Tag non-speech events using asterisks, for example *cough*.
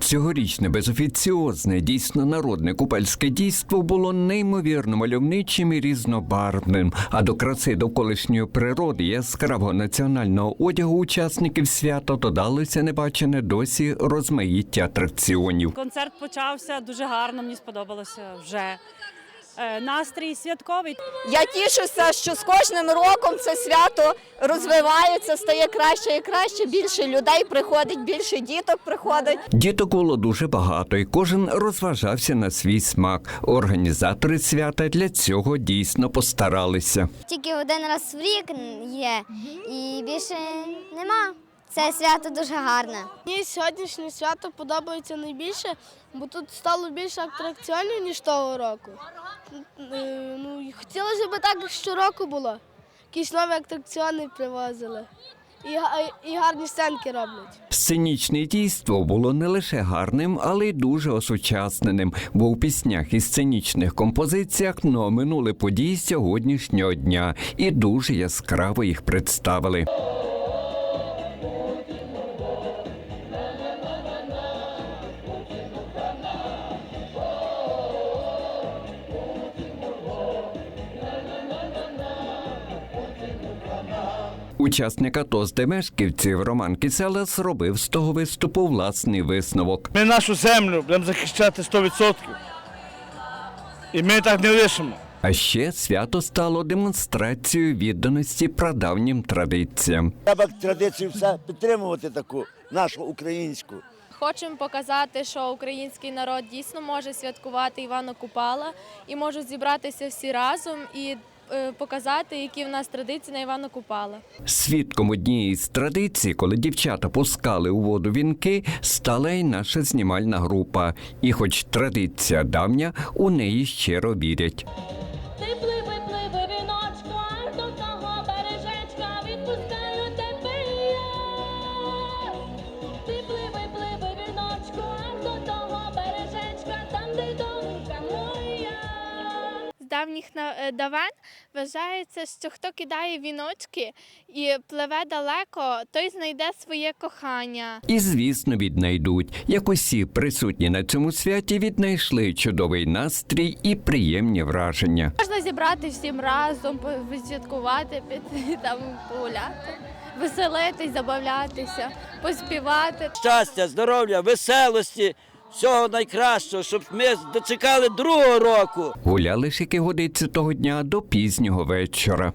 Цьогорічне безофіціозне, дійсно народне купальське дійство було неймовірно мальовничим і різнобарвним. А до краси довколишньої природи яскравого національного одягу учасників свята додалося небачене досі розмаїття атракціонів. Концерт почався дуже гарно, мені сподобалося вже. Е, Настрій святковий. Я тішуся, що з кожним роком це свято розвивається, стає краще і краще. Більше людей приходить, більше діток приходить. Діток було дуже багато, і кожен розважався на свій смак. Організатори свята для цього дійсно постаралися. Тільки один раз в рік є і більше нема. Це свято дуже гарне. Мені сьогоднішнє свято подобається найбільше, бо тут стало більше атракціонів, ніж того року. Е, Ну, хотілося б так щороку було. Якісь нові атракціони привозили. І, і гарні сценки роблять. Сценічне дійство було не лише гарним, але й дуже осучасненим, бо у піснях і сценічних композиціях ну, оминули події сьогоднішнього дня і дуже яскраво їх представили. Учасник АТО з Демешківців Роман Кісела зробив з того виступу власний висновок. Ми нашу землю будемо захищати 100%. І ми так не лишимо. А ще свято стало демонстрацією відданості прадавнім традиціям. Треба традицію все підтримувати таку, нашу українську. Хочемо показати, що український народ дійсно може святкувати Івана Купала і можуть зібратися всі разом і показати, які в нас традиції на Івана Купала. Свідком однієї з традицій, коли дівчата пускали у воду вінки, стала й наша знімальна група. І, хоч традиція давня, у неї щиро вірять. Давніх е, давен вважається, що хто кидає віночки і пливе далеко, той знайде своє кохання. І, звісно, віднайдуть, як усі присутні на цьому святі віднайшли чудовий настрій і приємні враження. Можна зібрати всім разом, відсвяткувати, піти *laughs* там погуляти, веселитись, забавлятися, поспівати. щастя, здоров'я, веселості, всього найкращого, щоб ми дочекали другого року. Гуляли ж, яке годиться того дня до пізнього вечора.